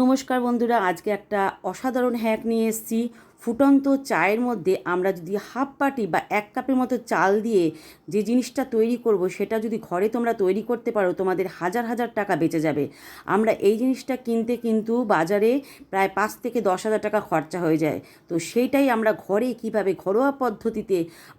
নমস্কার বন্ধুরা আজকে একটা অসাধারণ হ্যাক নিয়ে এসেছি। ফুটন্ত চায়ের মধ্যে আমরা যদি হাফ বাটি বা এক কাপের মতো চাল দিয়ে যে জিনিসটা তৈরি করব, সেটা যদি ঘরে তোমরা তৈরি করতে পারো, তোমাদের হাজার হাজার টাকা বেঁচে যাবে। আমরা এই জিনিসটা কিনতে কিন্তু বাজারে প্রায় পাঁচ থেকে দশ হাজার টাকা খরচা হয়ে যায়। তো সেইটাই আমরা ঘরে কীভাবে ঘরোয়া পদ্ধতিতে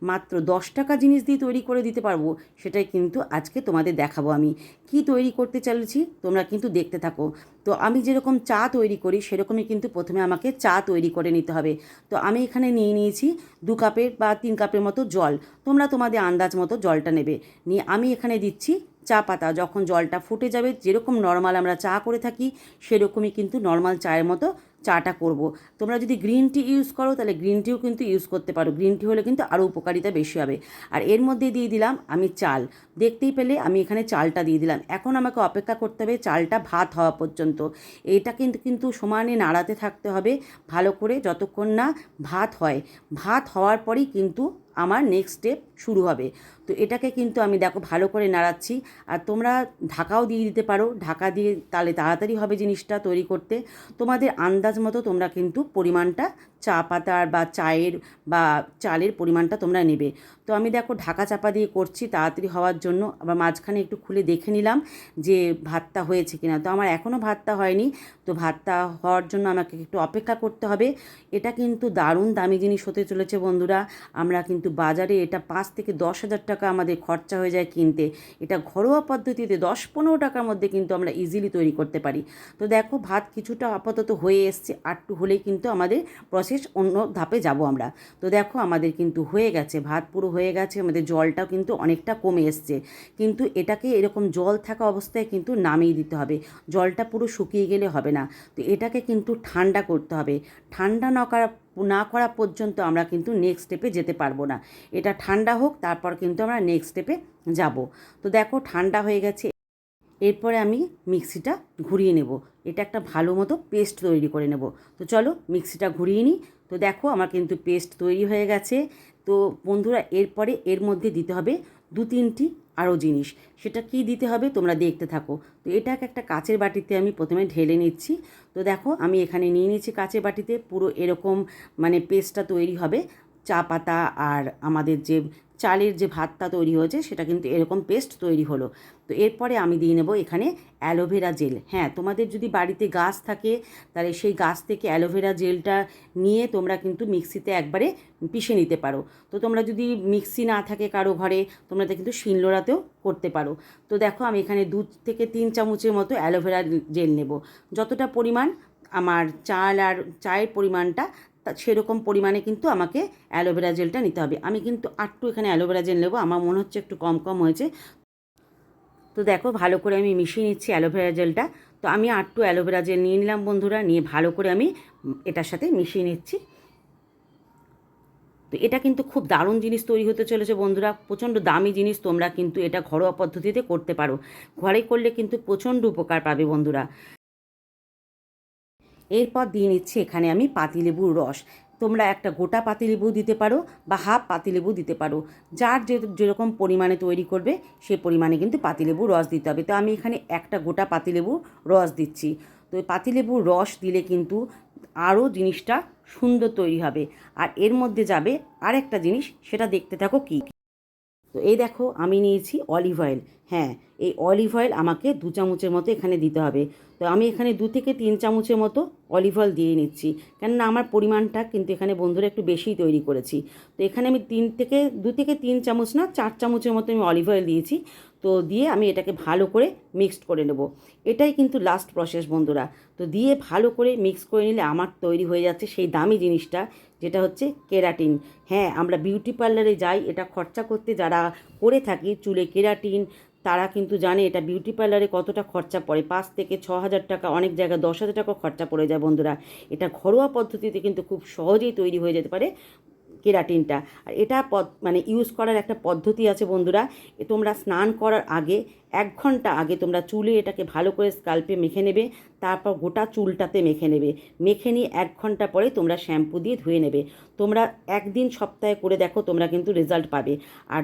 মাত্র দশ টাকা জিনিস দিয়ে তৈরি করে দিতে পারব, সেটাই কিন্তু আজকে তোমাদের দেখাবো আমি। কি তৈরি করতে চলেছি, তোমরা কিন্তু দেখতে থাকো। তো আমি যেরকম চা তৈরি করি, সেরকমই কিন্তু প্রথমে আমাকে চা তৈরি করে নিতে হবে। তো আমি এখানে নিয়ে নিয়েছি দু কাপের বা তিন কাপের মতো জল। তোমরা তোমাদের আন্দাজ মতো জলটা নেবে। নিয়ে আমি এখানে দিচ্ছি চা পাতা যখন জলটা ফুটে যাবে, যেরকম নর্মাল আমরা চা করে থাকি, সেরকমই কিন্তু নর্মাল চায়ের মতো চাটা করব। তোমরা যদি গ্রিন টি ইউজ করো, তাহলে গ্রিন টিও কিন্তু ইউজ করতে পারো। গ্রিন টি হলে কিন্তু আরও উপকারিতা বেশি হবে। আর এর মধ্যে দিয়ে দিলাম আমি চাল। দেখতেই পেলে আমি এখানে চালটা দিয়ে দিলাম। এখন আমাকে অপেক্ষা করতে হবে চালটা ভাত হওয়া পর্যন্ত। এটা কিন্তু কিন্তু সমানে নাড়াতে থাকতে হবে ভালো করে, যতক্ষণ না ভাত হয়। ভাত হওয়ার পরেই কিন্তু আমার নেক্সট স্টেপ শুরু হবে। তো এটাকে কিন্তু আমি দেখো ভালো করে নাড়াচ্ছি। আর তোমরা ঢাকাও দিয়ে দিতে পারো। ঢাকা দিয়ে তাহলে তাড়াতাড়ি হবে জিনিসটা তৈরি করতে। তোমাদের আন্দাজ মতো তোমরা কিন্তু পরিমাণটা চা পাতার বা চায়ের বা চালের পরিমাণটা তোমরা নেবে। তো আমি দেখো ঢাকা চাপা দিয়ে করছি তাড়াতাড়ি হওয়ার জন্য, আবার মাঝখানে একটু খুলে দেখে নিলাম যে ভাতটা হয়েছে কিনা। তো আমার এখনও ভাতটা হয়নি, তো ভাতটা হওয়ার জন্য আমাকে একটু অপেক্ষা করতে হবে। এটা কিন্তু দারুণ দামি জিনিস হতে চলেছে বন্ধুরা। আমরা কিন্তু বাজারে এটা পাঁচ থেকে দশ হাজার টাকা আমাদের খরচা হয়ে যায় কিনতে। এটা ঘরোয়া পদ্ধতিতে দশ পনেরো টাকার মধ্যে কিন্তু আমরা ইজিলি তৈরি করতে পারি। তো দেখো ভাত কিছুটা আপাতত হয়ে এসছে আটটু হলেই কিন্তু আমাদের প্রসেস অন্য ধাপে যাব আমরা। তো দেখো আমাদের কিন্তু হয়ে গেছে, ভাত পুরো হয়ে গেছে, আমাদের জলটাও কিন্তু অনেকটা কমে এসছে। কিন্তু এটাকে এরকম জল থাকা অবস্থায় কিন্তু নামিয়ে দিতে হবে। জলটা পুরো শুকিয়ে গেলে হবে না। তো এটাকে কিন্তু ঠান্ডা করতে হবে। ঠান্ডা না করা না করা পর্যন্ত আমরা কিন্তু নেক্সট স্টেপে যেতে পারব না। এটা ঠান্ডা হোক, তারপর কিন্তু আমরা নেক্সট স্টেপে যাব। তো দেখো, ঠান্ডা হয়ে গেছে। এরপরে আমি মিক্সিটা ঘুরিয়ে নেব। এটা একটা ভালো মতো পেস্ট তৈরি করে নেব। তো চলো, মিক্সিটা ঘুরিয়ে নিই। তো দেখো, আমার কিন্তু পেস্ট তৈরি হয়ে গেছে। তো বন্ধুরা, এরপরে এর মধ্যে দিতে হবে দু তিনটি আরও জিনিস। সেটা কি দিতে হবে তোমরা দেখতে থাকো। তো এটাকে একটা কাচের বাটিতে আমি প্রথমে ঢেলে নিচ্ছি। তো দেখো, আমি এখানে নিয়ে নিচ্ছি কাচের বাটিতে। পুরো এরকম মানে পেস্টটা তৈরি হবে। চা পাতা আর আমাদের যে চালের যে ভাতটা তৈরি হয়েছে, সেটা কিন্তু এরকম পেস্ট তৈরি হলো। তো এরপরে আমি দিয়ে নেব এখানে অ্যালোভেরা জেল। হ্যাঁ তোমাদের যদি বাড়িতে গাছ থাকে, তাহলে সেই গাছ থেকে অ্যালোভেরা জেলটা নিয়ে তোমরা কিন্তু মিক্সিতে একবারে পিষে নিতে পারো। তো তোমরা যদি মিক্সি না থাকে কারও ঘরে, তোমরা কিন্তু শিলনোড়াতেও করতে পারো। তো দেখো, আমি এখানে দু থেকে তিন চামচের মতো অ্যালোভেরা জেল নেব। যতটা পরিমাণ আমার চাল আর চায়ের পরিমাণটা সেরকম পরিমাণে কিন্তু আমাকে অ্যালোভেরা জেলটা নিতে হবে। আমি কিন্তু আটটু এখানে অ্যালোভেরা জেল নেব, আমার মনে হচ্ছে একটু কম কম হয়েছে। তো দেখো, ভালো করে আমি মিশিয়ে নিচ্ছি অ্যালোভেরা জেলটা। তো আমি আটটু অ্যালোভেরা জেল নিয়ে নিলাম বন্ধুরা, নিয়ে ভালো করে আমি এটার সাথে মিশিয়ে নিচ্ছি। তো এটা কিন্তু খুব দারুণ জিনিস তৈরি হতে চলেছে বন্ধুরা, প্রচণ্ড দামি জিনিস, তোমরা কিন্তু এটা ঘরোয়া পদ্ধতিতে করতে পারো। ঘরে করলে কিন্তু প্রচণ্ড উপকার পাবে বন্ধুরা। এরপর দিয়ে নিচ্ছি এখানে আমি পাতিলেবুর রস। তোমরা একটা গোটা পাতিলেবু দিতে পারো বা হাফ পাতিলেবু দিতে পারো। যার যে যেরকম পরিমাণে তৈরি করবে, সে পরিমাণে কিন্তু পাতিলেবুর রস দিতে হবে। তো আমি এখানে একটা গোটা পাতিলেবু রস দিচ্ছি। তো পাতিলেবুর রস দিলে কিন্তু আরও জিনিসটা সুন্দর তৈরি হবে। আর এর মধ্যে যাবে আরেকটা জিনিস, সেটা দেখতে থাকো কী। তো এই দেখো, আমি নিয়েছি অলিভ অয়েল হ্যাঁ এই অলিভ অয়েল আমাকে দু চামচের মতো এখানে দিতে হবে। তো আমি এখানে দু থেকে তিন চামচের মতো অলিভ অয়েল দিয়ে নিচ্ছি। কেননা আমার পরিমাণটা কিন্তু এখানে বন্ধুরা একটু বেশিই তৈরি করেছি। তো এখানে আমি তিন থেকে, দু থেকে তিন চামচ না, চার চামচের মতো আমি অলিভ অয়েল দিয়েছি। তো দিয়ে আমি এটাকে ভালো করে মিক্সড করে নেব। এটাই কিন্তু লাস্ট প্রসেস বন্ধুরা। তো দিয়ে ভালো করে মিক্স করে নিলে আমার তৈরি হয়ে যাচ্ছে সেই দামি জিনিসটা। যেটা হচ্ছে কেরাটিন। হ্যাঁ আমরা বিউটি পার্লারে যাই, এটা খরচা করতে যারা করে থাকি চুলে কেরাটিন, তারা কিন্তু জানে এটা বিউটি পার্লারে কতটা খরচা পড়ে। পাঁচ থেকে ছ হাজার টাকা, অনেক জায়গায় দশ হাজার টাকা খরচা পড়ে যায় বন্ধুরা। এটা ঘরোয়া পদ্ধতিতে কিন্তু খুব সহজেই তৈরি হয়ে যেতে পারে। কেরাটিনটা। আর এটা পদ মানে ইউজ করার একটা পদ্ধতি আছে বন্ধুরা তোমরা স্নান করার আগে এক ঘণ্টা আগে তোমরা চুলে এটাকে ভালো করে স্কাল্পে মেখে নেবে, তারপর গোটা চুলটাতে মেখে নেবে। মেখে নিয়ে এক ঘণ্টা পরে তোমরা শ্যাম্পু দিয়ে ধুয়ে নেবে। তোমরা একদিন সপ্তাহে করে দেখো, তোমরা কিন্তু রেজাল্ট পাবে। আর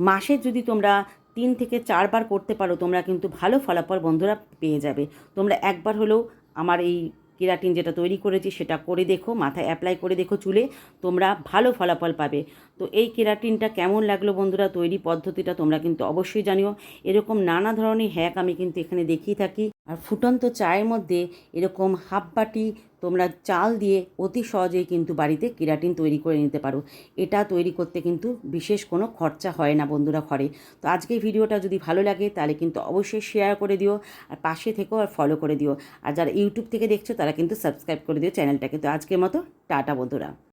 মাসে যদি তোমরা তিন থেকে চারবার করতে পারো, তোমরা কিন্তু ভালো ফলাফল বন্ধুরা পেয়ে যাবে। তোমরা একবার হলেও আমার এই কেরাটিন যেটা তৈরি করেছি সেটা করে দেখো, মাথায় অ্যাপ্লাই করে দেখো চুলে, তোমরা ভালো ফলাফল পাবে। তো এই কেরাটিনটা কেমন লাগল বন্ধুরা? তৈরি পদ্ধতিটা তোমরা কিন্তু অবশ্যই জানিও। এরকম নানা ধরনের হ্যাক আমি কিন্তু এখানে দেখিয়ে থাকি। আর ফুটন্ত চায়ের মধ্যে এরকম হাফ বাটি তোমরা চাল দিয়ে অতি সহজেই কিন্তু বাড়িতে কেরাটিন তৈরি করে নিতে পারো। এটা তৈরি করতে কিন্তু বিশেষ কোনো খরচা হয় না বন্ধুরা ঘরে। তো আজকে ভিডিওটা যদি ভালো লাগে তাহলে কিন্তু অবশ্যই শেয়ার করে দিও, আর পাশে থেকেও আর ফলো করে দিও। আর যারা ইউটিউব থেকে দেখছ তারা কিন্তু সাবস্ক্রাইব করে দিও চ্যানেলটাকে। তো আজকের মতো, টাটা বন্ধুরা।